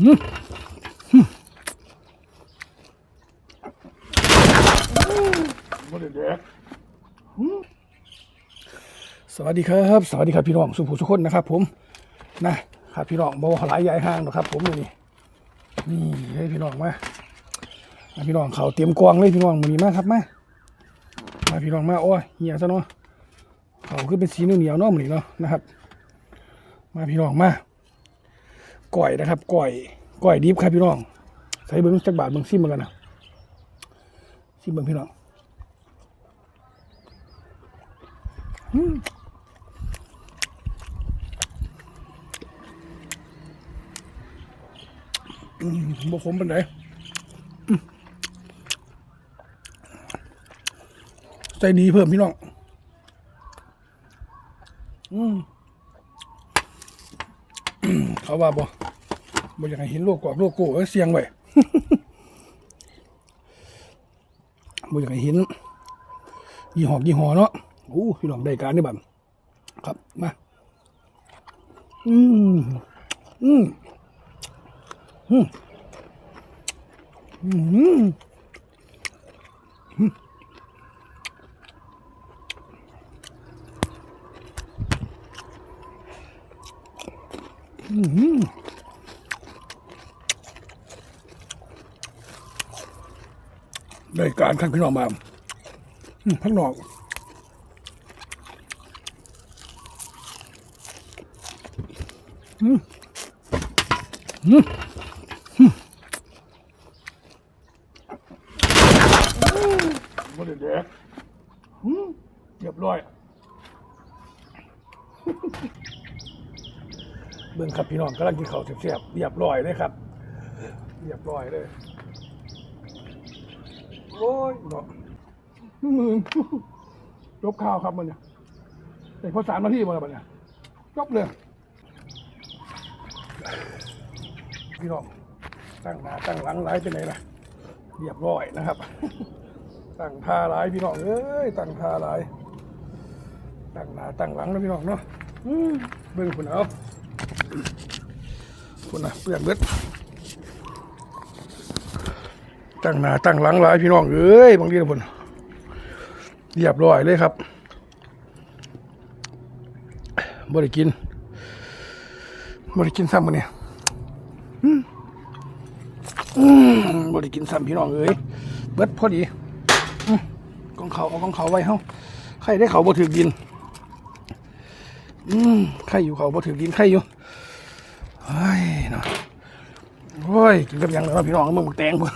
สวัสดีครับ สวัสดีครับพี่น้องสุภูสุคนนะครับ ผมนะครับพี่น้องบ่ว่าหลายใหญ่ห้างหรอกครับ ผมนี่นี่ให้พี่น้องมามาพี่น้องเขาเตรียมกวางเลยพี่น้องมือนี้มาครับมามาพี่น้องมาโอ้ยเหี่ยซะเนาะเขาคือเป็นสีเหนียวเนาะมือนี้เนาะนะครับ มาพี่น้องมา ก่อยนะครับก่อยก่อยดิบครับพี่น้อง ใส่เบิ้งจักบาทเบิ้งซิมเหมือนกันนะซิมเบิ้งพี่น้องอืมอืมบ่ขมเป็นไหนใส่ดีเพิ่มพี่น้อง อืมเขาว่าบ่ บ่อยากให้เห็นโลกกอกโลกโก้เอ้ยเสียงไว้บ่อยากให้เห็นยี่ห้อยี่ห้อเนาะโอ้พี่น้องได้การนี่บัดครับมาอืมอืมอืมอืม ได้การข้างพี่น้องมาพักนอกอืมอืมอืมบ่ได้แดกอืมเรียบร้อย เบิ่งครับพี่น้องกำลังกินข้าวแซ่บๆเรียบร้อยเลยครับ เรียบร้อยเลย โอ้ยเนาะมือจบข่าวครับมันเนี่ยแต่พอสามนาทีมาแล้วมันเนี่ยจบเลยพี่น้องตั้งหน้าตั้งหลังไล่ไปไหนล่ะเรียบร้อยนะครับ ตั้งท่าไล่พี่น้องเอ้ยตั้งท่าไล่ตั้งหน้าตั้งหลังนะพี่น้องเนาะเบิ่งคุณเอาคุณนะเปลี่ยนเบิด ตั้งหน้าตั้งหลังหลายพี่น้องเอ้ยบางทีนะพุ่นเรียบร้อยเลยครับบ่ได้กินบ่ได้กินซ้ำมื้อนี้อืมอืมบ่ได้กินซ้ำพี่น้องเอ้ยเบิดพอดีอืมของเขาเอาของเขาไว้เฮ้าใครได้เขาบ่ถือกินอืมใครอยู่เขาบ่ถือกินใครอยู่เฮ้ยเนาะโอ้ยกินกับยังเนาะพี่น้องมึงบักแตงพุ่น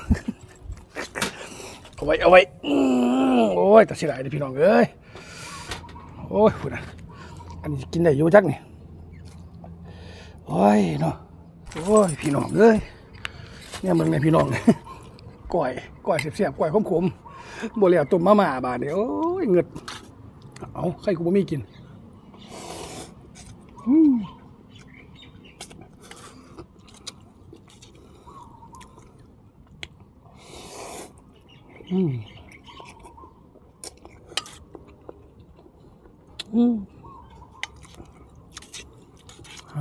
เอาไว้เอาไว้โอ้ยแต่เสียดายเลยพี่น้องเอ้ยโอ้ยพูดนะอันนี้กินได้อยู่จักนี่โอ้ยเนาะโอ้ยพี่น้องเอ้ยเนี่ยมึงเนี่ยพี่น้องก้อยก้อยเสียบๆก้อยขมๆบ่แล้วต้มมาม่าบาดเดียวโอ้ยเงือดเอาใครกูบ่มีกินอืม อืมอืมห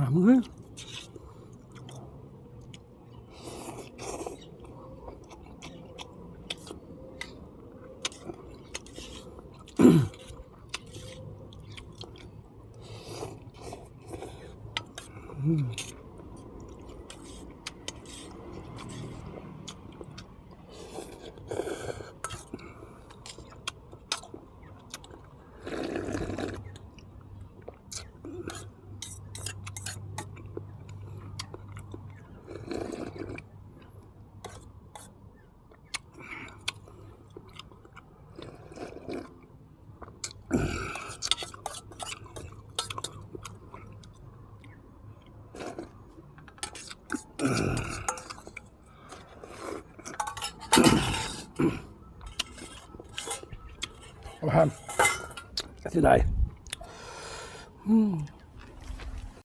า